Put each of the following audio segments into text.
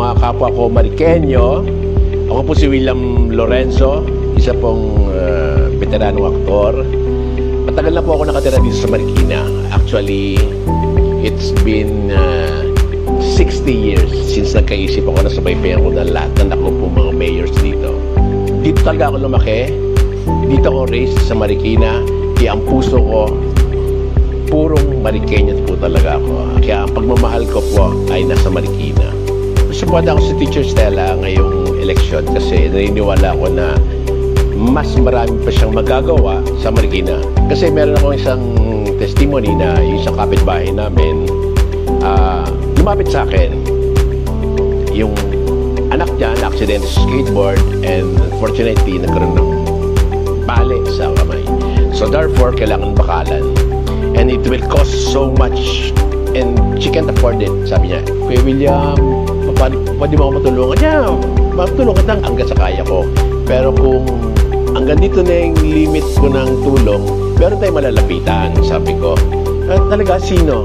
po ako Marikenyo. Ako po si William Lorenzo, isa pong uh, veteranong aktor. Matagal na po ako nakatira dito sa Marikina. Actually, it's been uh, 60 years since nagkaisip ako na subaybayan ko na lahat ng ako po mga mayors dito. Dito talaga ako lumaki. Dito ako raised sa Marikina. Kaya ang puso ko, purong Marikenyan po talaga ako. Kaya ang pagmamahal ko po ay nasa Marikina. Support ako si Teacher Stella ngayong eleksyon kasi naniniwala ako na mas marami pa siyang magagawa sa Marikina. Kasi meron ako isang testimony na yung isang kapitbahay namin ah, lumapit sa akin yung anak niya na aksidente sa skateboard and unfortunately nagkaroon ng bali sa kamay. So therefore, kailangan bakalan. And it will cost so much and she can't afford it. Sabi niya, Kuya William, paano, pwede mo ako matulungan? Yeah, matulungan kita hanggang sa kaya ko. Pero kung hanggang dito na yung limit ko ng tulong, meron tayong malalapitan, sabi ko. At talaga, sino?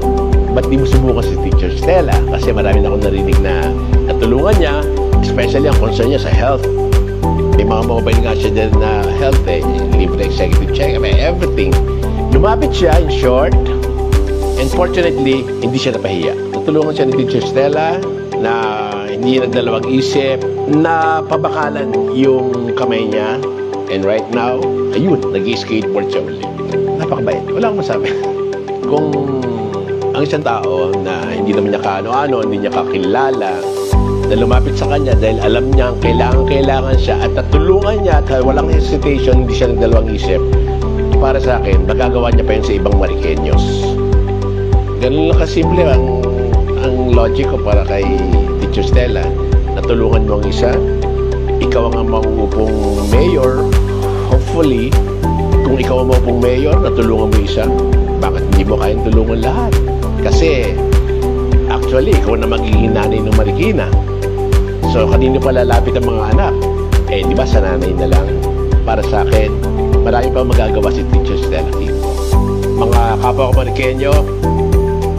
Ba't di mo subukan si Teacher Stella? Kasi marami na akong narinig na natulungan niya, especially ang concern niya sa health. May mga mobile nga siya din na health eh, libre executive check, may everything. Lumapit siya, in short, and fortunately, hindi siya napahiya. Natulungan siya ni Teacher Stella na hindi nagdalawang isip, na pabakalan yung kamay niya. And right now, ayun, nag-skateboard siya ulit. Napakabait. Wala akong masabi. Kung ang isang tao na hindi naman niya kaano-ano, hindi niya kakilala, na lumapit sa kanya dahil alam niya ang kailangan-kailangan siya at natulungan niya at walang hesitation, hindi siya nagdalawang isip. Para sa akin, magagawa niya pa yun sa ibang Marikenyos. Ganun lang kasimple ang, ang logic ko para kay Teacher Stella. Natulungan mo ang isa, ikaw ang mangungupong mayor. Hopefully, kung ikaw ang mangungupong mayor, natulungan mo isa, bakit hindi mo kayang tulungan lahat? Kasi, actually, ikaw na magiging nanay ng Marikina. So, kanino pa lalapit ang mga anak? Eh, di ba sa nanay na lang? Para sa akin, marami pa magagawa si Teacher Stella. Mga kapwa ko Marikenyo,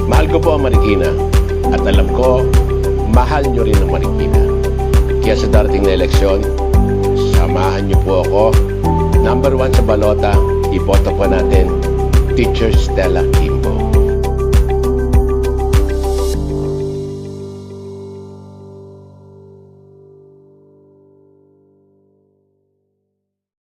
mahal ko po ang Marikina. At alam ko, mahal nyo rin ang Marikina. Kaya sa darating na eleksyon, samahan nyo po ako. Number one sa balota, iboto po natin, Teacher Stella Kimbo.